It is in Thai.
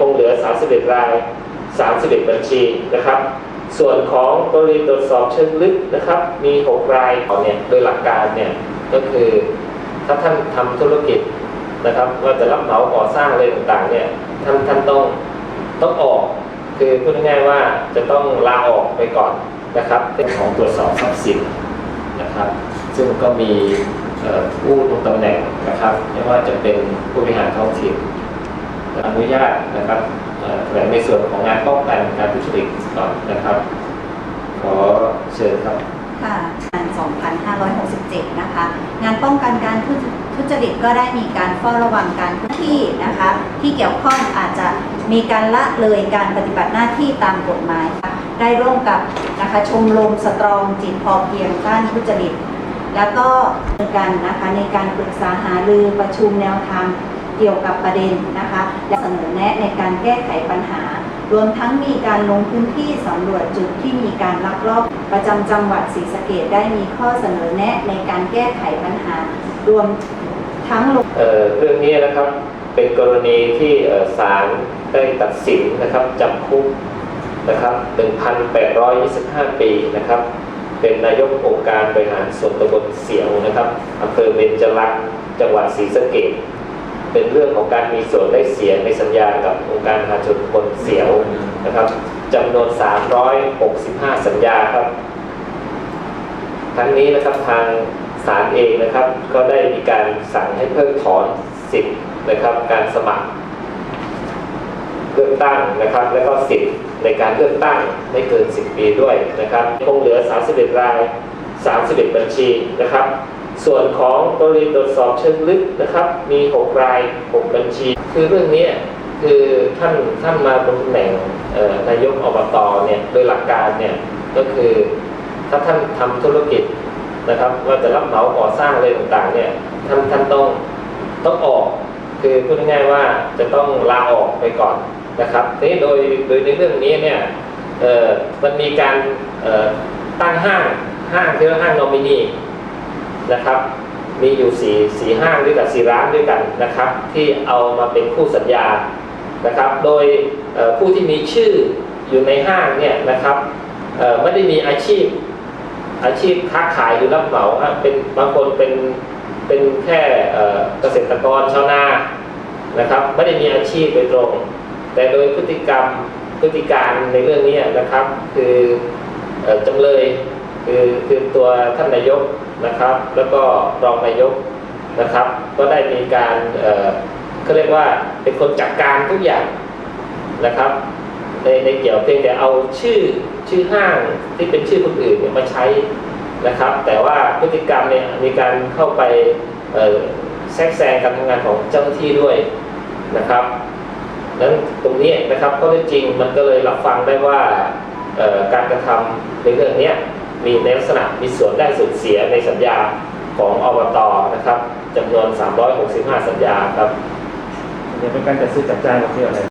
คงเหลือ 31 ราย 31 บัญชีนะครับ ส่วนของกรณีตรวจสอบเชิงลึกนะครับ มี 6 รายเนี่ยโดยหลักการเนี่ยก็คือถ้าท่านทำธุรกิจนะครับ ว่าจะรับเหมาก่อสร้างอะไรต่างๆเนี่ยท่านท่านต้องต้องออกคือพูดง่ายๆว่าจะต้องลาออกไปก่อนนะครับเรื่องของตรวจสอบทรัพย์สินนะครับ ซึ่งก็มีผู้ลงตำแหน่งนะครับไม่ว่าจะเป็นผู้บริหารท้องถิ่น อนุญาตนะครับเอ่อแลงในส่วนของงานป้องกันการทุจริตก่อนนะครับ ขอเชิญครับค่ะงาน 2567 นะคะ งานป้องกันการทุจริตก็ได้มีการเฝ้าระวังการพื้นที่นะคะ ที่เกี่ยวข้องอาจจะมีการละเลยการปฏิบัติหน้าที่ตามกฎหมาย ได้ร่วมกับนะคะชมรมสตรองจิตพอเพียงต้านทุจริต แล้วก็กันนะคะในการปรึกษาหารือประชุมแนวทาง เกี่ยวกับประเด็นนะคะและเสนอแนะในการแก้ไขปัญหา รวมทั้งมีการลงพื้นที่สำรวจจุดที่มีการลักลอบประจำจังหวัดศรีสะเกดได้มีข้อเสนอแนะในการแก้ไขปัญหา รวมทั้งลงเเรื่องนี้นะครับเป็นกรณีที่ศาลได้ตัดสินนะครับจำคุกนะครับ 1,825 ปีนะครับ เป็นนายกองค์การบริหารส่วนตำบลเสียวนะครับอำเภอเบญจรักษ์จังหวัดศรีสะเกษ เป็นเรื่องของการมีส่วนได้เสียในสัญญากับองค์การมหาชนตำบลเสียวนะครับจำนวน 365 สัญญาครับ ทั้งนี้นะครับทางศาลเองนะครับ ก็ได้มีการสั่งให้เพิกถอนสิทธิ์นะครับ การสมัครเลือกตั้งนะครับ แล้วก็สิทธิ์ในการเลือกตั้งไม่เกิน 10 ปีด้วยนะครับ คงเหลือ 31 ราย 31 บัญชีนะครับ ส่วนของกรณีตรวจสอบเชิงลึกนะครับ มี 6 ราย 6 บัญชี คือเรื่องนี้คือท่านท่านมาตำแหน่งนายกอบตเนี่ยโดยหลักการเนี่ยก็คือถ้าท่านทำธุรกิจนะครับว่าจะรับเหมาก่อสร้างอะไรต่างๆเนี่ยท่านท่านต้องต้องออก คือพูดง่ายๆว่าจะต้องลาออกไปก่อนนะครับนี้โดยโดยในเรื่องนี้เนี่ยเออมันมีการตั้งห้างห้างที่เรียกว่าห้างนอมินี นะครับ มีอยู่สี่สี่ห้างด้วยกันสี่ร้านด้วยกันนะครับ ที่เอามาเป็นคู่สัญญานะครับ โดยผู้ที่มีชื่ออยู่ในห้างเนี่ยนะครับไม่ได้มีอาชีพอาชีพค้าขายหรือรับเหมาเป็นบางคนเป็นเป็นแค่เกษตรกรชาวนานะครับไม่ได้มีอาชีพโดยตรง แต่โดยพฤติกรรมพฤติการในเรื่องนี้นะครับ คืออจำเลย คือคือตัวท่านนายกนะครับ แล้วก็รองนายกนะครับ ก็ได้มีการเอ่อเขาเรียกว่าเป็นคนจัดการทุกอย่างนะครับในในเกี่ยวเพียงแต่เอาชื่อชื่อห้างที่เป็นชื่อคนอื่นเนี่ยมาใช้นะครับ แต่ว่าพฤติกรรมเนี่ยมีการเข้าไปเอ่อแทรกแซงการทำงานของเจ้าหน้าที่ด้วยนะครับนั้นตรงนี้นะครับก็จริงมันก็เลยรับฟังได้ว่าการกระทำในเรื่องนี้ มีในลักษณะมีส่วนได้ส่วนเสียในสัญญาของอบตนะครับจำนวน 365 สัญญาครับเนี่ยเป็นการจัดซื้อจัดจ้างประเภทอะไร